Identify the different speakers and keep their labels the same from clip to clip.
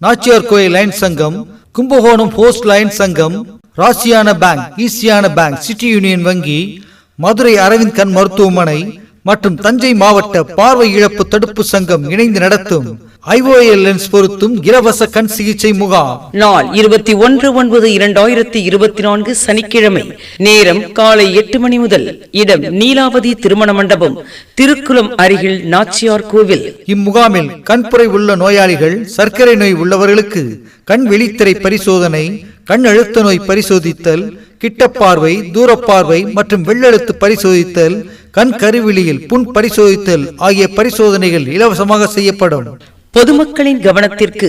Speaker 1: நாச்சியார் கோயில் லைன் சங்கம் Kumbakonam post line சங்கம் ராசியான பேங்க் ஈசியான பேங்க் சிட்டி யூனியன் வங்கி மதுரை அரவிந்த் கண் மருத்துவமனை மற்றும் தஞ்சை மாவட்ட பார்வை இழப்பு தடுப்பு சங்கம் இணைந்து நடத்தும் ஐஓஎல் லென்ஸ் பொருத்தும் இலவச கண் சிகிச்சை முகாம்.
Speaker 2: நாள் இருபத்தி ஒன்று ஒன்பது இரண்டாயிரத்தி இருபத்தி நான்கு சனிக்கிழமை நேரம் காலை எட்டு மணி முதல் இடம் நீலாவதி திருமண மண்டபம் திருக்குளம் அருகில் நாச்சியார் கோவில்.
Speaker 1: இம்முகாமில் கண்புரை உள்ள நோயாளிகள் சர்க்கரை நோய் உள்ளவர்களுக்கு கண் விழித்திரை பரிசோதனை கண் அழுத்த நோய் பரிசோதித்தல் கிட்டப்பார்வை தூரப்பார்வை மற்றும் வெள்ளெழுத்து பரிசோதித்தல் கண் கருவிழியில் புண் பரிசோதித்தல் ஆகிய பரிசோதனைகள் இலவசமாக செய்யப்படும்.
Speaker 2: பொதுமக்களின் கவனத்திற்கு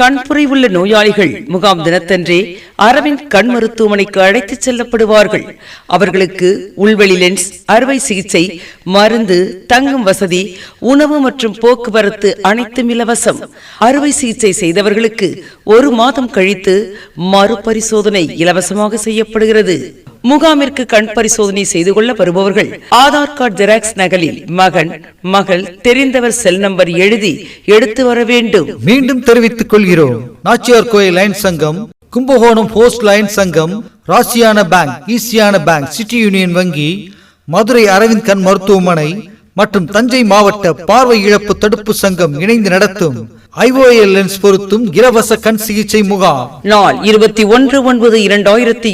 Speaker 2: கண்புரை உள்ள நோயாளிகள் முகாம் தினத்தன்றே அரவிந்த் கண் மருத்துவமனைக்கு அழைத்துச் செல்லப்படுவார்கள். அவர்களுக்கு உள்வெளி லென்ஸ் அறுவை சிகிச்சை மருந்து தங்கும் வசதி உணவு மற்றும் போக்குவரத்து அனைத்தும் இலவசம். அறுவை சிகிச்சை செய்தவர்களுக்கு ஒரு மாதம் கழித்து மறுபரிசோதனை இலவசமாக செய்யப்படுகிறது. முகாமிற்கு கண் பரிசோதனை செய்து கொள்ள வருபவர்கள் ஆதார் கார்டு ஜெராக்ஸ் நகலில் மகன் மகள் தெரிந்தவர் செல் நம்பர் எழுதி எடுத்து வர வேண்டும்.
Speaker 1: மீண்டும் தெரிவித்துக் கூறுகிறோம். நாச்சியார் கோயில் லைன் சங்கம் கும்பகோணம் போஸ்ட் லைன் சங்கம் ராசியான பேங்க் ஈசியான பேங்க் சிட்டி யூனியன் வங்கி மதுரை அரவிந்த் கண் மருத்துவமனை மற்றும் தஞ்சை மாவட்ட பார்வை இழப்பு தடுப்பு சங்கம் இணைந்து நடத்தும் ஐஓஎல் லென்ஸ் பொருத்தும் இலவச கண் சிகிச்சை முகாம்.
Speaker 2: நாள் இருபத்தி ஒன்று ஒன்பது இரண்டாயிரத்தி